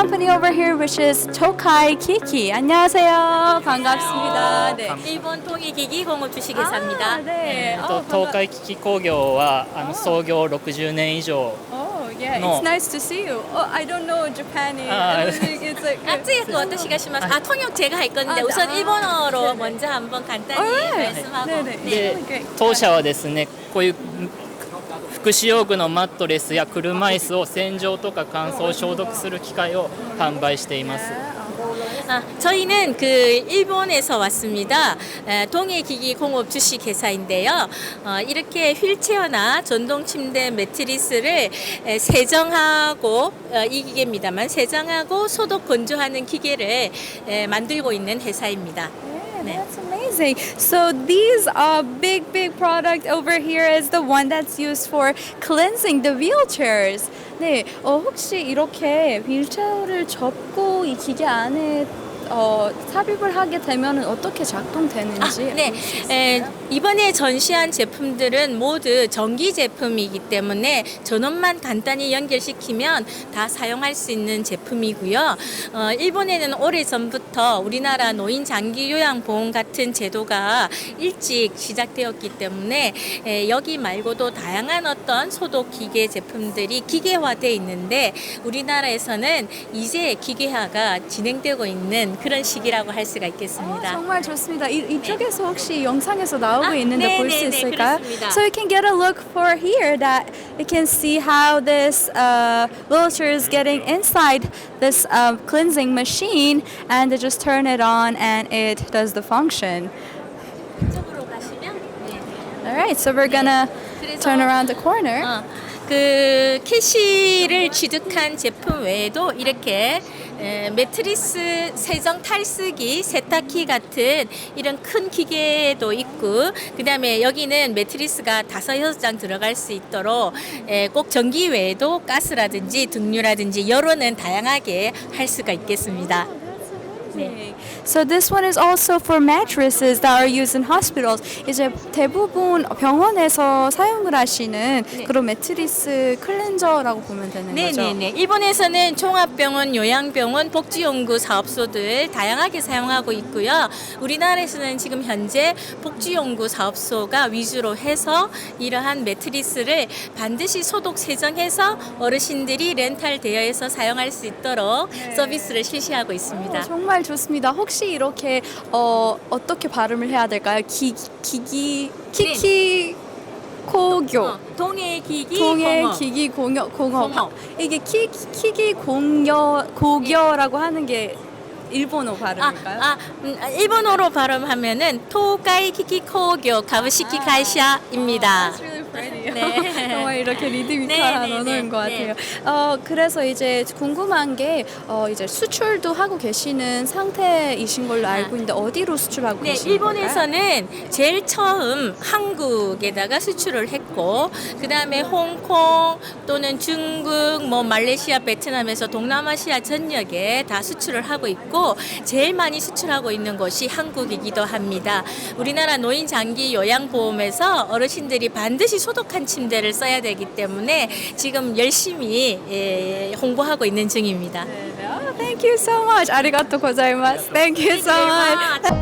over here which is Tokai Kiki. 안녕하세요. 반갑습니다. 네. 일본 통일기기 공업 주식회사입니다. 아, 네.えっと東海機器工業はあの創業60年以上 Oh, yeah. No. It's nice to see you. Oh, I don't know Japanese. 아, I don't think it's like 아, 쯔이고 어떠시가 시마스? 아, 통역 제가 할 건데 아, 우선 아, 일본어로 네네. 먼저 한번 간단히 Alright. 말씀하고. 네네. 네.で Okay. 当社はですねこういう 福祉用具のマットレスや車椅子を洗浄とか乾燥消毒する機械を販売しています 아, 저희는 그 일본에서 왔습니다. 에, 동해기기 공업 주식회사인데요. 어, 이렇게 휠체어나 전동 침대 매트리스를 에, 세정하고 어, 이 기계입니다만 세정하고 소독 건조하는 기계를 에, 만들고 있는 회사입니다. Yeah, 네. that's amazing. So these uh, big, big product over here is the one that's used for cleansing the wheelchairs. 네, 어, 혹시 이렇게 휠체어를 접고 이 기계 안에 어, 삽입을 하게 되면 어떻게 작동되는지 아, 네. 에, 이번에 전시한 제품들은 모두 전기 제품이기 때문에 전원만 간단히 연결시키면 다 사용할 수 있는 제품이고요. 어, 일본에는 오래 전부터 우리나라 노인 장기 요양 보험 같은 제도가 일찍 시작되었기 때문에 에, 여기 말고도 다양한 어떤 소독 기계 제품들이 기계화돼 있는데 우리나라에서는 이제 기계화가 진행되고 있는 그런 시기라고 할 수가 어, 있겠습니다. 정말 좋습니다. 이, 이쪽에서 혹시 영상에서 나오고 아, 있는데 네, 볼 네, 수 네, 있을까요? 그렇습니다. So you can get a look for here that you can see how this uh, wheelchair is getting inside this uh, cleansing machine and they just turn it on and it does the function. 이쪽으로 가시면 네. All right, so we're gonna 그래서 turn around the corner. 어, 그 캐시를 취득한 제품 외에도 이렇게 에, 매트리스 세정 탈쓰기 세탁기 같은 이런 큰 기계도 있고 그 다음에 여기는 매트리스가 다섯 여섯 장 들어갈 수 있도록 에, 꼭 전기 외에도 가스라든지 등유라든지 여론은 다양하게 할 수가 있겠습니다. 네. So this one is also for mattresses that are used in hospitals. 이제 대부분 병원에서 사용을 하시는 그런 매트리스 클렌저라고 보면 되는 거죠. 네네네. 일본에서는 종합병원, 요양병원, 복지연구 사업소들 다양하게 사용하고 있고요. 우리나라에서는 지금 현재 복지연구 사업소가 위주로 해서 이러한 매트리스를 반드시 소독 세정해서 어르신들이 렌탈 대여해서 사용할 수 있도록 서비스를 실시하고 있습니다. 어, 정말 좋습니다. 혹시 이렇게 어, 어떻게 발음을 해야 될까요? 기, 기기 키키 코교 어, 동해 기기 동해 공업. 기기 공여 공업 공업. 이게 키 키기 공여 고교라고 하는 게 일본어 아, 발음일까요? 아, 음, 아, 일본어로 발음하면 토가이 키키 코교 가부시키 아. 가이샤입니다. That's really pretty. 네. 이렇게 리드미컬한 네, 네, 언어인 네, 것 네. 같아요. 어, 그래서 이제 궁금한 게 어, 이제 수출도 하고 계시는 상태이신 걸로 알고 있는데 어디로 수출하고 네, 계시는 건가요? 일본에서는 제일 처음 한국에다가 수출을 했고, 그 다음에 홍콩 또는 중국, 뭐 말레이시아, 베트남에서 동남아시아 전역에 다 수출을 하고 있고, 제일 많이 수출하고 있는 곳이 한국이기도 합니다. 우리나라 노인 장기 요양 보험에서 어르신들이 반드시 소독한 침대를 써야 되기 때문에 지금 열심히 예, 홍보하고 있는 중입니다. Oh, thank you so much. 아리가또 고자이마스. Thank you so much.